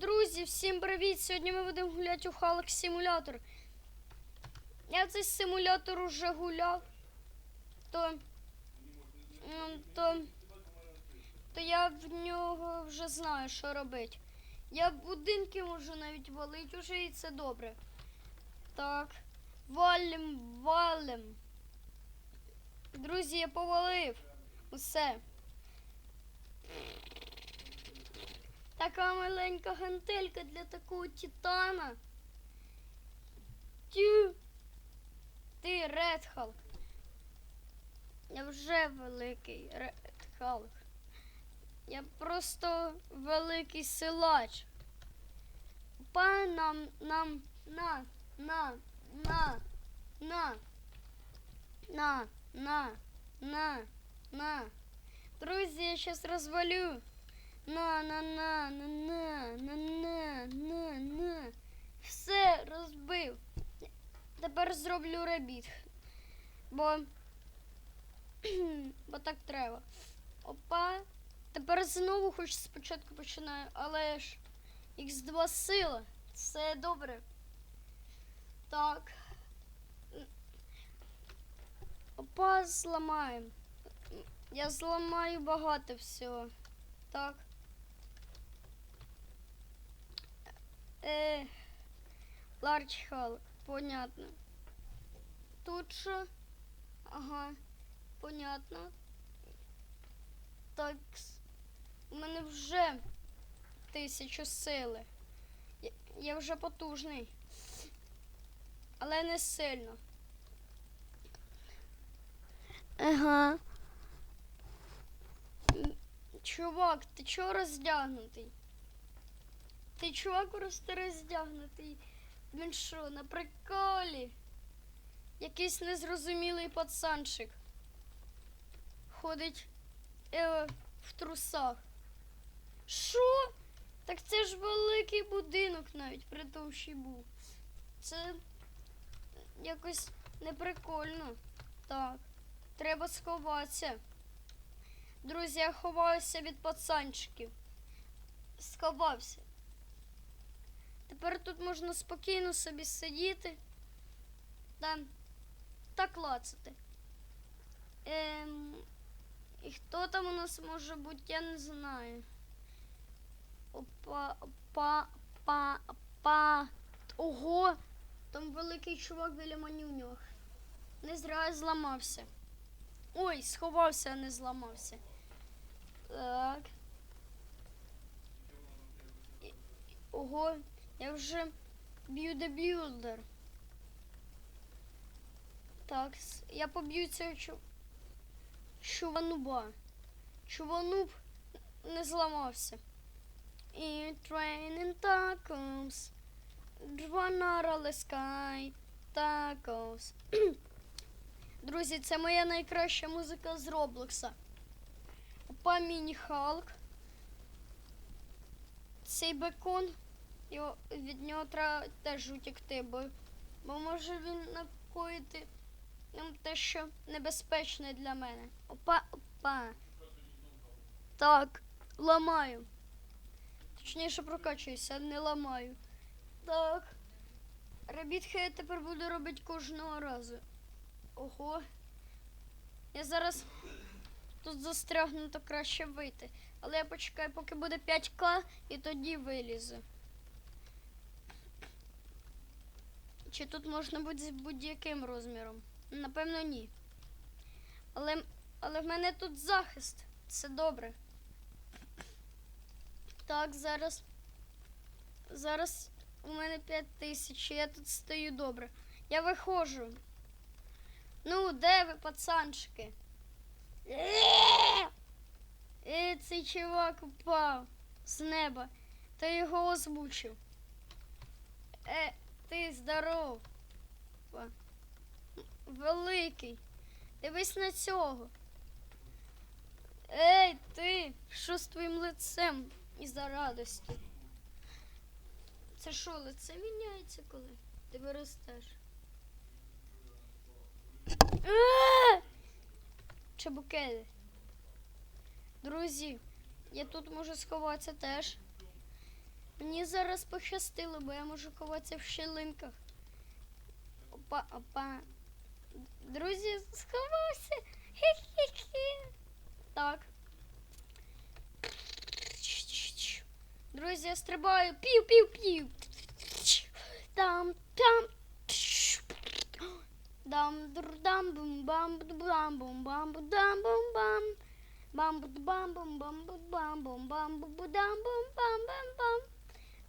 друзі, всім привіт! Сьогодні ми будемо гуляти у Халк симулятор. Я цей симулятор уже гуляв, то, то, то я в нього вже знаю, що робити. Я будинки можу навіть валити уже і це добре. Так, валим, валим. Друзі, я повалив. Усе. Така маленька гантелька для такого титана. Тю. Ти Ред Халк. Я вже великий Ред Халк. Я просто великий силач. Па нам, нам, на, на, на, на, на, на, на, на. Друзі, я щас розвалю. На, на, на, на, на, на, на, на, на. Все розбив. Тепер зроблю ребіт. Бо, бо так треба. Опа. Тепер знову хоч спочатку починаю, але ж Х2 сила. Це добре. Так. Опа, зламаємо. Я зламаю багато всього. Так. Е, Large Hall, понятно. Тут що? Ага, понятно. Так, у мене вже тисячу сили. Я, я вже потужний. Але не сильно. Ага. Чувак, ти чого роздягнутий? Ти чувак просто роздягнутий. Він що, на приколі? Якийсь незрозумілий пацанчик. Ходить е, в трусах. Що? Так це ж великий будинок навіть при тому, що був. Це якось неприкольно. Так. Треба сховатися. Друзі, я ховаюся від пацанчиків. Сховався. Тепер тут можна спокійно собі сидіти та, та клацати. Ем, і хто там у нас може бути, я не знаю. Опа, опа, опа, опа. Ого! Там великий чувак біля манюньох. Не зря зламався. Ой, сховався, а не зламався. Так. Ого, я вже б'ю дебілдер. Так, я поб'ю цього чу... чувануба. Чувануб не зламався. І training tacos. Джванара sky tacos. Друзі, це моя найкраща музика з Роблокса. Опа міні Халк. Цей бекон. Його, від нього треба теж утікти, бо, бо може він накоїти нам те, що небезпечне для мене. Опа, опа. Так, ламаю. Точніше прокачуюся, не ламаю. Так. Ребітхи я тепер буду робити кожного разу. Ого. Я зараз тут застрягну, то краще вийти. Але я почекаю, поки буде 5К і тоді вилізу. Чи тут можна бути з будь-яким розміром? Напевно, ні. Але, але в мене тут захист. Це добре. Так, зараз. Зараз у мене 5 тисяч, я тут стою добре. Я виходжу. Ну, де ви, пацанчики? Е, цей чувак упав з неба. Та його озвучив. Е, ти здоров. Великий. Дивись на цього. Ей, ти, що з твоїм лицем із-за радості? Це що, лице міняється коли? Ти виростеш? Е! Мені зараз пощастило, бо я можу ховатися в щілинках. Опа, опа. Друзі, сховався. Хі-хі-хі. Так. Друзі, я стрибаю. Пів, пів, пів. Там, там. Дам, дам, бум, бам, бам, бум, бам, дам, бум, бам. Бам, бам, бам, бам, бам, дам, бум, бам, бам, бам.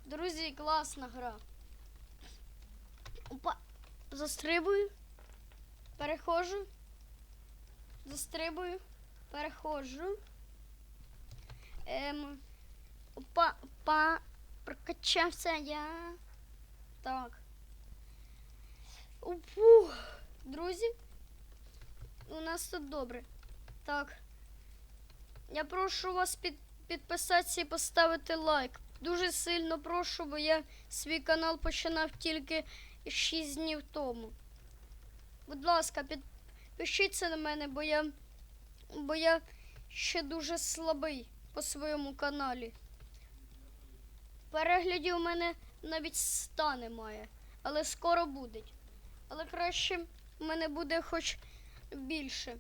Друзі, класна гра. Опа. Застрибую. Переходжу. Застрибую. Переходжу. Ем. Опа, опа. Прокачався я. Так. Фух. Друзі. У нас тут добре. Так. Я прошу вас під, підписатися і поставити лайк. Дуже сильно прошу, бо я свій канал починав тільки 6 днів тому. Будь ласка, підпишіться на мене, бо я, бо я ще дуже слабий по своєму каналі. Переглядів у мене навіть 100 немає, але скоро будуть. Але краще в мене буде хоч більше.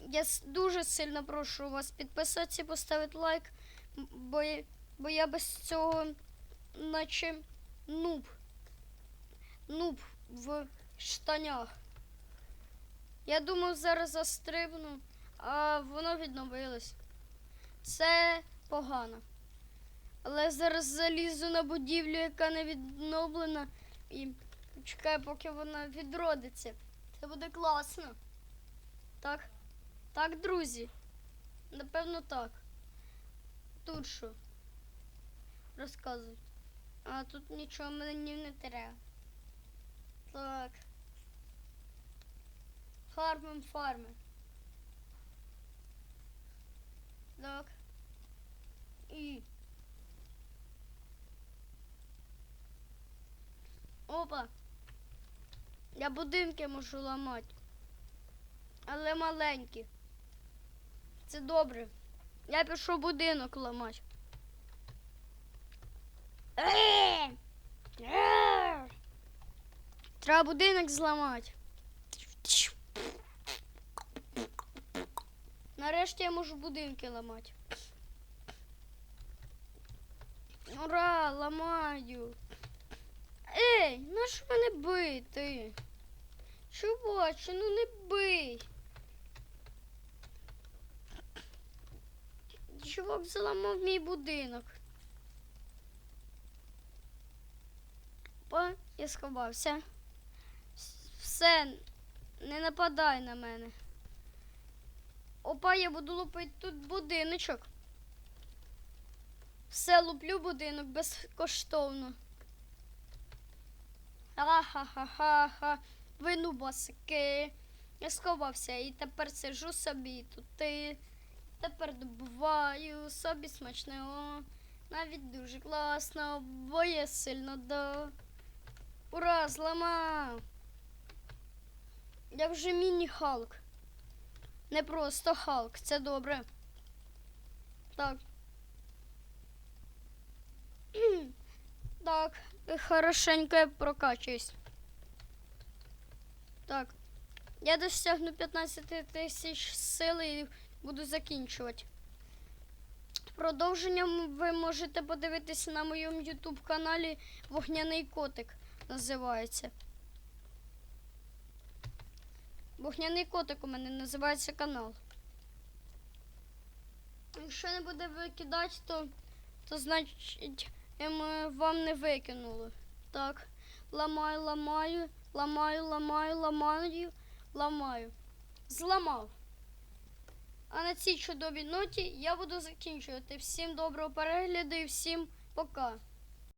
Я дуже сильно прошу вас підписатися, поставити лайк, бо бо я без цього наче нуб. Нуб в штанях. Я думав, зараз застрибну, а воно відновилось. Це погано. Але зараз залізу на будівлю, яка не відновлена, і чекаю, поки вона відродиться. Це буде класно. Так? Так, друзі. Напевно, так. Тут що? Розказуй. А тут нічого мені не треба. Так. Фармим, фармим. Так. І. Опа. Я будинки можу ламати. Але маленькі. Це добре. Я пішов будинок ламати. Треба будинок зламати. Нарешті я можу будинки ламати. Ура, ламаю. Ей, нащо мене бити? Чуваче, ну не бий. Чувак заламав мій будинок. Опа, я сховався. Все, не нападай на мене. Опа, я буду лупити тут будиночок. Все луплю будинок безкоштовно. Ха-ха-ха-ха-ха. Ви нубасики. Я сховався і тепер сижу собі тут. І тепер добуваю собі смачного. Навіть дуже класно, бо я сильно до. Ура, зламав! Я вже міні-халк. Не просто Халк, це добре. Так. Так, хорошенько я прокачуюсь. Так. Я досягну 15 тисяч сили і буду закінчувати. Продовженням ви можете подивитися на моєму YouTube каналі Вогняний котик називається. Вогняний котик у мене називається канал. Якщо не буде викидати, то, то значить ем, вам не викинули. Так. Ламаю, ламаю, ламаю, ламаю, ламаю, ламаю. Зламав. А на цій чудовій ноті я буду закінчувати. Всім доброго перегляду і всім пока.